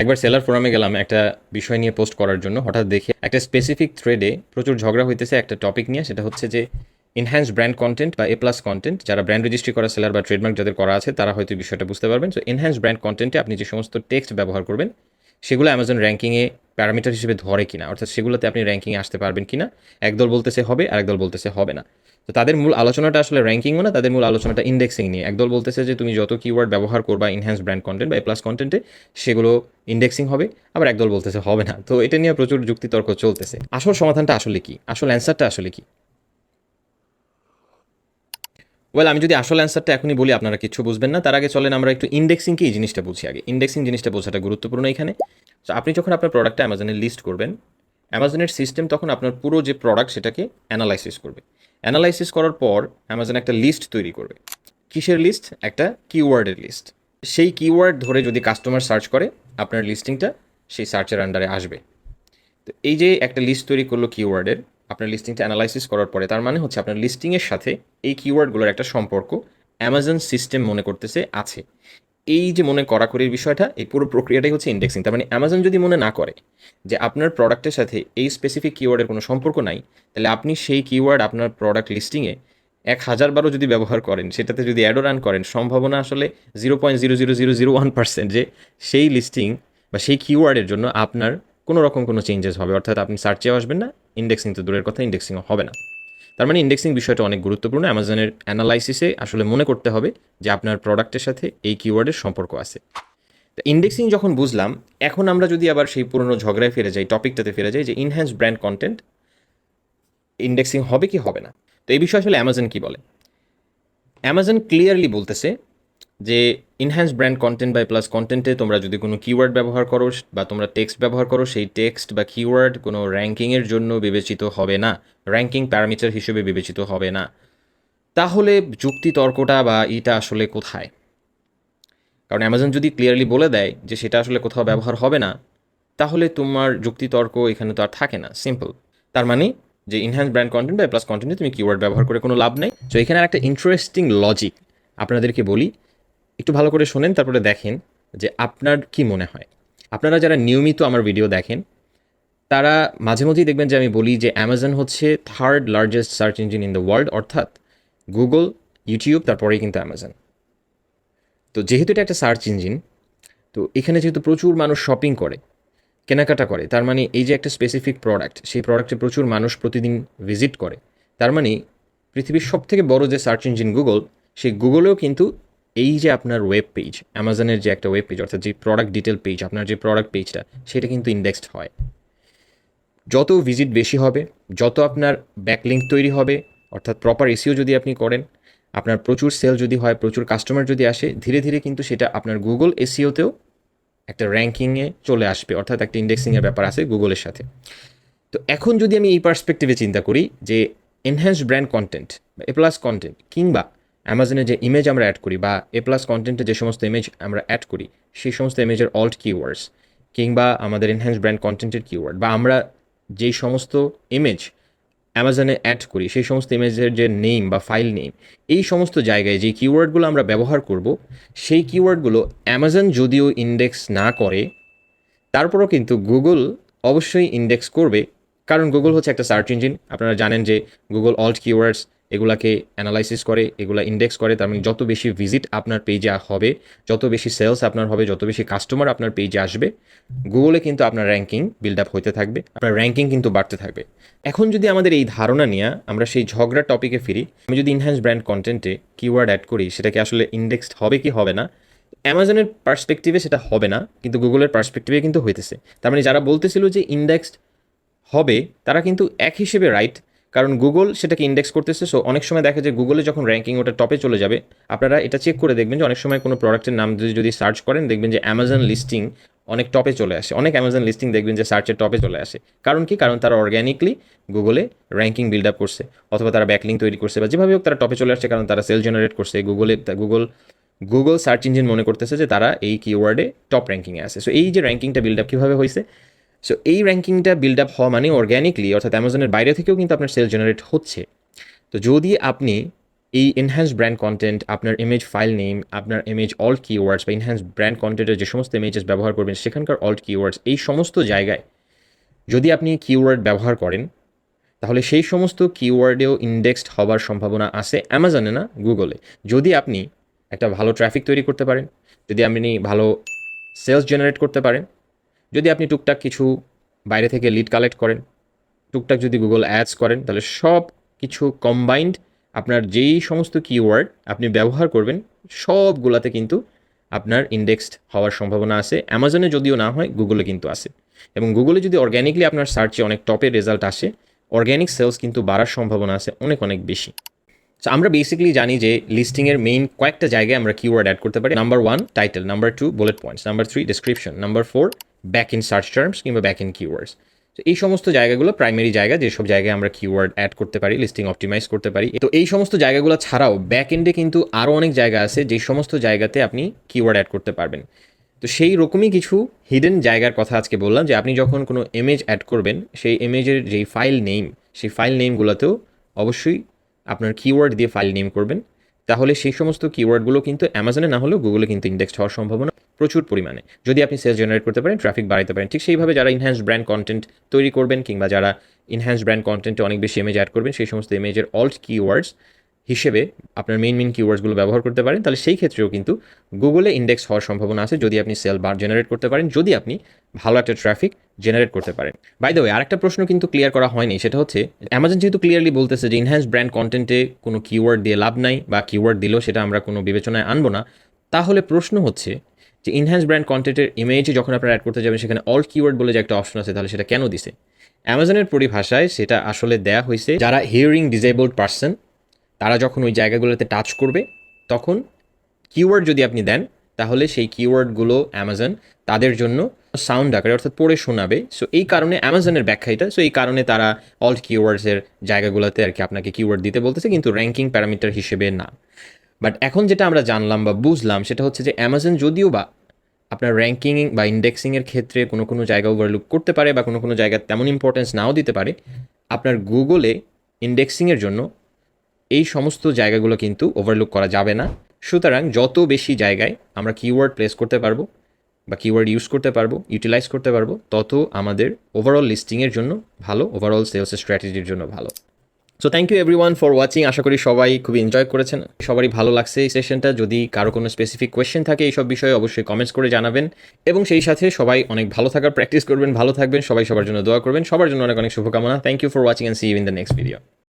একবার সেলার ফোরামে গেলাম একটা বিষয় নিয়ে পোস্ট করার জন্য। হঠাৎ দেখে একটা স্পেসিফিক থ্রেডে প্রচুর ঝগড়া হইতেছে একটা টপিক নিয়ে, সেটা হচ্ছে যে এনহ্যান্স ব্র্যান্ড কন্টেন্ট বা এ প্লাস কন্টেন্ট যারা ব্র্যান্ড রেজিস্ট্রি করা সেলার বা ট্রেডমার্ক যাদের করা আছে, তারা হয়তো বিষয়টা বুঝতে পারবেন। সো এনহ্যান্স ব্র্যান্ড কন্টেন্টে আপনি যে সমস্ত টেক্সট ব্যবহার করবেন, সেগুলো অ্যামাজন র্যাঙ্কিংয়ে প্যারামিটার হিসেবে ধরে কিনা, অর্থাৎ সেগুলোতে আপনি র্যাঙ্কিংয়ে আসতে পারবেন কিনা, একদল বলতেছে হবে, আর একদল বলতেছে হবে না। তো তাদের মূল আলোচনাটা আসলে র্যাঙ্কিংও না, তাদের মূল আলোচনাটা ইন্ডেক্সিং নিয়ে। একদল বলতেছে যে, তুমি যত কিওয়ার্ড ব্যবহার করবা ইনহ্যান্স ব্র্যান্ড কন্টেন্ট বা প্লাস কন্টেন্টে সেগুলো ইন্ডেক্সিং হবে। আবার একদল বলতেছে, হবে না। তো এটা নিয়ে প্রচুর যুক্তিতর্ক চলতেছে। আসল সমাধানটা আসলে কি? আসল অ্যান্সারটা আসলে কি? ওয়েল আমি যদি আসল অ্যান্সারটা এখনই বলি, আপনারা কিছু বুঝবেন না। তার আগে চলেন, আমরা একটু ইন্ডেক্সিং কি এই জিনিসটা বুঝি আগে। ইন্ডেক্সিং জিনিসটা বোঝাটা গুরুত্বপূর্ণ এখানে। তো আপনি যখন আপনার প্রোডাক্টটা অ্যামাজনে লিস্ট করবেন অ্যামাজনের সিস্টেম তখন আপনার পুরো যে প্রোডাক্ট সেটাকে অ্যানালাইসিস করবে। অ্যানালাইসিস করার পর অ্যামাজন একটা লিস্ট তৈরি করবে। কিসের লিস্ট একটা কিওয়ার্ডের লিস্ট সেই কিওয়ার্ড ধরে যদি কাস্টমার সার্চ করে, আপনার লিস্টিংটা সেই সার্চের আন্ডারে আসবে। তো এই যে একটা লিস্ট তৈরি করল কিওয়ার্ডের আপনার লিস্টিংটা অ্যানালাইসিস করার পরে তার মানে হচ্ছে আপনার লিস্টিংয়ের সাথে এই কিওয়ার্ডগুলোর একটা সম্পর্ক অ্যামাজন সিস্টেম মনে করতেছে আছে। এই যে মনে করাকরির বিষয়টা, এই পুরো প্রক্রিয়াটাই হচ্ছে ইন্ডেক্সিং তার মানে অ্যামাজন যদি মনে না করে যে আপনার প্রোডাক্টের সাথে এই স্পেসিফিক কিওয়ার্ডের কোনো সম্পর্ক নাই, তাহলে আপনি সেই কিওয়ার্ড আপনার প্রোডাক্ট লিস্টিংয়ে এক হাজার বারও যদি ব্যবহার করেন, সেটাতে যদি অ্যাডও রান করেন, সম্ভাবনা আসলে zero point zero zero zero zero one percent যে সেই লিস্টিং বা সেই কিওয়ার্ডের জন্য আপনার কোনো রকম কোনো চেঞ্জেস হবে। অর্থাৎ আপনি সার্চেও আসবেন না ইন্ডেক্সিং তো দূরের কথা ইন্ডেক্সিংও হবে না। তার মানে ইন্ডেক্সিং বিষয়টা অনেক গুরুত্বপূর্ণ। অ্যামাজনের অ্যানালাইসিসে আসলে মনে করতে হবে যে আপনার প্রোডাক্টের সাথে এই কিওয়ার্ডের সম্পর্ক আছে। তো ইন্ডেক্সিং যখন বুঝলাম, এখন আমরা যদি আবার সেই পুরনো ঝগড়ায় ফিরে যাই টপিকটাতে ফিরে যাই যে ইনহ্যান্স ব্র্যান্ড কন্টেন্ট ইন্ডেক্সিং হবে কি হবে না? তো এই বিষয়ে আসলে অ্যামাজন কী বলে? অ্যামাজন ক্লিয়ারলি বলতেছে যে ইনহ্যান্স ব্র্যান্ড কন্টেন্ট বাই প্লাস কন্টেন্টে তোমরা যদি কোনো কিওয়ার্ড ব্যবহার করো, বা তোমরা টেক্সট ব্যবহার করো, সেই টেক্সট বা কিওয়ার্ড কোনো র্যাঙ্কিংয়ের জন্য বিবেচিত হবে না। র্যাঙ্কিং প্যারামিটার হিসেবে বিবেচিত হবে না। তাহলে যুক্তি তর্কটা বা এটা আসলে কোথায়? কারণ অ্যামাজন যদি ক্লিয়ারলি বলে দেয় যে সেটা আসলে কোথাও ব্যবহার হবে না, তাহলে তোমার যুক্তিতর্ক এখানে তো আর থাকে না। সিম্পল তার মানে যে ইনহ্যান্স ব্র্যান্ড কন্টেন্ট বা প্লাস কন্টেন্টে তুমি কিওয়ার্ড ব্যবহার করে কোনো লাভ নেই। তো এখানে একটা ইন্টারেস্টিং লজিক আপনাদেরকে বলি। একটু ভালো করে শোনেন, তারপরে দেখেন যে আপনার কি মনে হয়। আপনারা যারা নিয়মিত আমার ভিডিও দেখেন, তারা মাঝে মধ্যেই দেখবেন যে আমি বলি যে অ্যামাজন হচ্ছে third largest search engine in the world অর্থাৎ গুগল ইউটিউব তারপরেই কিন্তু অ্যামাজন তো যেহেতু এটা একটা সার্চ ইঞ্জিন তো এখানে যেহেতু প্রচুর মানুষ শপিং করে, কেনাকাটা করে, তার মানে এই যে একটা স্পেসিফিক প্রোডাক্ট সেই প্রোডাক্টে প্রচুর মানুষ প্রতিদিন ভিজিট করে, তার মানে পৃথিবীর সব থেকে বড় যে সার্চ ইঞ্জিন গুগল সেই গুগলেও কিন্তু এই যে আপনার ওয়েব পেজ অ্যামাজনের যে একটা ওয়েব পেজ অর্থাৎ যে প্রোডাক্ট ডিটেল পেজ আপনার যে প্রোডাক্ট পেজটা সেটা কিন্তু ইন্ডেক্সড হয়। যত ভিজিট বেশি হবে, যত আপনার ব্যাকলিঙ্ক তৈরি হবে, অর্থাৎ প্রপার এসিও যদি আপনি করেন, আপনার প্রচুর সেল যদি হয়, প্রচুর কাস্টমার যদি আসে, ধীরে ধীরে কিন্তু সেটা আপনার গুগল এসিওতেও একটা র্যাঙ্কিংয়ে চলে আসবে, অর্থাৎ একটা ইন্ডেক্সিংয়ের ব্যাপার আছে গুগলের সাথে। তো এখন যদি আমি এই পার্সপেক্টিভে চিন্তা করি যে enhance brand content A plus content কিংবা অ্যামাজনে যে ইমেজ আমরা অ্যাড করি বা এ প্লাস কন্টেন্টে যে সমস্ত ইমেজ আমরা অ্যাড করি, সেই সমস্ত ইমেজের অল্ট কিওয়ার্ডস কিংবা আমাদের এনহ্যান্স ব্র্যান্ড কন্টেন্টের কিওয়ার্ড বা আমরা যেই সমস্ত ইমেজ অ্যামাজনে অ্যাড করি, সেই সমস্ত ইমেজের যে নেম বা ফাইল নেম এই সমস্ত জায়গায় যে কিওয়ার্ডগুলো আমরা ব্যবহার করব, সেই কিওয়ার্ডগুলো অ্যামাজন যদিও ইন্ডেক্স না করে, তারপরও কিন্তু গুগল অবশ্যই ইন্ডেক্স করবে। কারণ গুগল হচ্ছে একটা সার্চ ইঞ্জিন আপনারা জানেন যে গুগল অল্ট কিওয়ার্ডস এগুলাকে অ্যানালাইসিস করে, এগুলা ইন্ডেক্স করে, তার মানে যত বেশি ভিজিট আপনার পেজে হবে, যত বেশি সেলস আপনার হবে, যত বেশি কাস্টমার আপনার পেজে আসবে গুগলে কিন্তু আপনার র্যাঙ্কিং বিল্ড আপ হতে থাকবে, আপনার র্যাঙ্কিং কিন্তু বাড়তে থাকবে। এখন যদি আমাদের এই ধারণা নিয়ে আমরা সেই ঝগড়ার টপিকে ফিরি, আমি যদি ইনহ্যান্স ব্র্যান্ড কন্টেন্টে কিওয়ার্ড অ্যাড করি, সেটাকে আসলে ইন্ডেক্সড হবে কি হবে না অ্যামাজনের পার্সপেক্টিভে সেটা হবে না, কিন্তু গুগলের পার্সপেক্টিভে কিন্তু হইতেছে। তার মানে যারা বলতেছিল যে ইন্ডেক্সড হবে, তারা কিন্তু এক হিসেবে রাইট কারণ গুগল সেটাকে ইন্ডেক্স করতেছে সো অনেক সময় দেখা যায় গুগলে যখন র্যাঙ্কিং ওটা টপে চলে যাবে, আপনারা এটা চেক করে দেখবেন যে অনেক সময় কোনো প্রোডাক্টের নাম যদি যদি সার্চ করেন, দেখবেন যে অ্যামাজন লিস্টিং অনেক টপে চলে আসে। অনেক অ্যামাজন লিস্টিং দেখবেন যে সার্চের টপে চলে আসে। কারণ কি? কারণ তারা অর্গ্যানিকলি গুগলে র্যাঙ্কিং বিল্ড আপ করছে, অথবা তারা ব্যাকলিং তৈরি করছে, বা যেভাবে হোক তারা টপে চলে আসছে, কারণ তারা সেল জেনারেট করছে। গুগলে গুগল গুগল সার্চ ইঞ্জিন মনে করতেছে যে তারা এই কিওয়ার্ডে টপ র্যাঙ্কিংয়ে আছে। সো এই যে র্যাঙ্কিংটা বিল্ড আপ কীভাবে হয়েছে সো এই র্যাঙ্কিংটা বিল্ড আপ হওয়া মানে অর্গ্যানিকলি অর্থাৎ অ্যামাজনের বাইরে থেকেও কিন্তু আপনার সেল জেনারেট হচ্ছে। তো যদি আপনি এই এনহ্যান্স ব্র্যান্ড কন্টেন্ট আপনার ইমেজ ফাইল নেম আপনার ইমেজ অল্ট কিওয়ার্ডস বা এনহ্যান্স ব্র্যান্ড কন্টেন্টের যে সমস্ত ইমেজেস ব্যবহার করবেন, সেখানকার অল্ট কিওয়ার্ডস এই সমস্ত জায়গায় যদি আপনি কিওয়ার্ড ব্যবহার করেন, তাহলে সেই সমস্ত কিওয়ার্ডেও ইন্ডেক্সড হবার সম্ভাবনা আছে অ্যামাজনে না, গুগলে। যদি আপনি একটা ভালো ট্রাফিক তৈরি করতে পারেন, যদি আপনি ভালো সেলস জেনারেট করতে পারেন যদি আপনি টুকটাক কিছু বাইরে থেকে লিড কালেক্ট করেন, টুকটাক যদি গুগল অ্যাডস করেন, তাহলে সব কিছু কম্বাইন্ড আপনার যেই সমস্ত কিওয়ার্ড আপনি ব্যবহার করবেন, সবগুলাতে কিন্তু আপনার ইন্ডেক্সড হওয়ার সম্ভাবনা আছে। অ্যামাজনে যদিও না হয় গুগলে কিন্তু আছে। এবং গুগলে যদি অর্গ্যানিকলি আপনার সার্চে অনেক টপের রেজাল্ট আসে অর্গ্যানিক সেলস কিন্তু বাড়ার সম্ভাবনা আছে অনেক অনেক বেশি। সো আমরা বেসিক্যালি জানি যে লিস্টিংয়ের মেইন কয়েকটা জায়গায় আমরা কিওয়ার্ড অ্যাড করতে পারি। Number one title number two bullet points number three description number four backend search terms কিংবা ব্যাক ইন কিওয়ার্ডস তো এই সমস্ত জায়গাগুলো প্রাইমারি জায়গা যেসব জায়গায় আমরা কিওয়ার্ড অ্যাড করতে পারি লিস্টিং অপটিমাইজ করতে পারি। তো এই সমস্ত জায়গাগুলো ছাড়াও ব্যাক এন্ডে কিন্তু আরও অনেক জায়গা আছে, যে সমস্ত জায়গাতে আপনি কিওয়ার্ড অ্যাড করতে পারবেন। তো সেই রকমই কিছু হিডেন জায়গার কথা আজকে বললাম, যে আপনি যখন কোনো ইমেজ অ্যাড করবেন, সেই ইমেজের যেই ফাইল নেম সেই ফাইল নেমগুলোতেও অবশ্যই আপনার কিওয়ার্ড দিয়ে ফাইল নেম করবেন। তাহলে সেই সমস্ত কিওয়ার্ডগুলো কিন্তু অ্যামাজনে না হলেও গুগলে কিন্তু ইন্ডেক্স হওয়ার সম্ভাবনা প্রচুর পরিমাণে। যদি আপনি সেলস জেনারেট করতে পারেন ট্রাফিক বাড়াতে পারেন, ঠিক সেইভাবে যারা ইনহ্যান্স ব্র্যান্ড কন্টেন্ট তৈরি করবেন কিংবা যারা ইনহ্যান্স ব্র্যান্ড কন্টেন্টে অনেক বেশি ইমেজ অ্যাড করবেন, সেই সমস্ত ইমেজের অল্ট কিওয়ার্ডস হিসেবে আপনার মেইন মেইন কিওয়ার্ডসগুলো ব্যবহার করতে পারেন, তাহলে সেই ক্ষেত্রেও কিন্তু গুগলে ইন্ডেক্স হওয়ার সম্ভাবনা আছে যদি আপনি সেল বার জেনারেট করতে পারেন, যদি আপনি ভালো একটা ট্রাফিক জেনারেট করতে পারেন। বাই দ্য ওয়ে আরেকটা প্রশ্ন কিন্তু ক্লিয়ার করা হয়নি, সেটা হচ্ছে অ্যামাজন যেহেতু ক্লিয়ারলি বলতেছে যে ইনহ্যান্স ব্র্যান্ড কন্টেন্টে কোনো কিওয়ার্ড দিয়ে লাভ নাই বা কিওয়ার্ড দিলেও সেটা আমরা কোনো বিবেচনায় আনব না, তাহলে প্রশ্ন হচ্ছে যে ইনহ্যান্স ব্র্যান্ড কন্টেন্টের ইমেজে যখন আপনারা অ্যাড করতে যাবেন, সেখানে অল কিওয়ার্ড বলে যে একটা অপশন আছে, তাহলে সেটা কেন দিছে? অ্যামাজনের পরিভাষায় সেটা আসলে দেয়া হয়েছে যারা হিয়ারিং ডিজেবলড পার্সন তারা যখন ওই জায়গাগুলোতে টাচ করবে, তখন কিওয়ার্ড যদি আপনি দেন, তাহলে সেই কিওয়ার্ডগুলো অ্যামাজন তাদের জন্য সাউন্ড আকারে অর্থাৎ পড়ে শোনাবে। সো এই কারণে অ্যামাজনের ব্যাখ্যা এটা সো এই কারণে তারা অল্ট কিওয়ার্ডসের জায়গাগুলোতে আর কি আপনাকে কিওয়ার্ড দিতে বলতেছে, কিন্তু র্যাঙ্কিং প্যারামিটার হিসেবে না। বাট এখন যেটা আমরা জানলাম বা বুঝলাম, সেটা হচ্ছে যে অ্যামাজন যদিও বা আপনার র্যাঙ্কিং বা ইন্ডেক্সিংয়ের ক্ষেত্রে কোনো কোনো জায়গা ওভারলুক করতে পারে বা কোনো কোনো জায়গা তেমন ইম্পর্টেন্স নাও দিতে পারে, আপনার গুগলে ইন্ডেক্সিংয়ের জন্য এই সমস্ত জায়গাগুলো কিন্তু ওভারলুক করা যাবে না। সুতরাং যত বেশি জায়গায় আমরা কিওয়ার্ড প্লেস করতে পারব বা কিওয়ার্ড ইউজ করতে পারব ইউটিলাইজ করতে পারব, তত আমাদের ওভারঅল লিস্টিংয়ের জন্য ভালো ওভারঅল সেলস স্ট্র্যাটেজির জন্য ভালো। So thank you everyone for watching আশা করি সবাই খুবই এনজয় করেছেন। সবারই ভালো লাগছে এই সেশনটা যদি কারও কোনো স্পেসিফিক কোয়েশ্চেন থাকে এইসব বিষয়ে অবশ্যই কমেন্টস করে জানাবেন। এবং সেই সাথে সবাই অনেক ভালো থাকার প্র্যাকটিস করবেন, ভালো থাকবেন, সবাই সবার জন্য দোয়া করবেন। সবার জন্য অনেক অনেক শুভকামনা। Thank you for watching and see you in the next video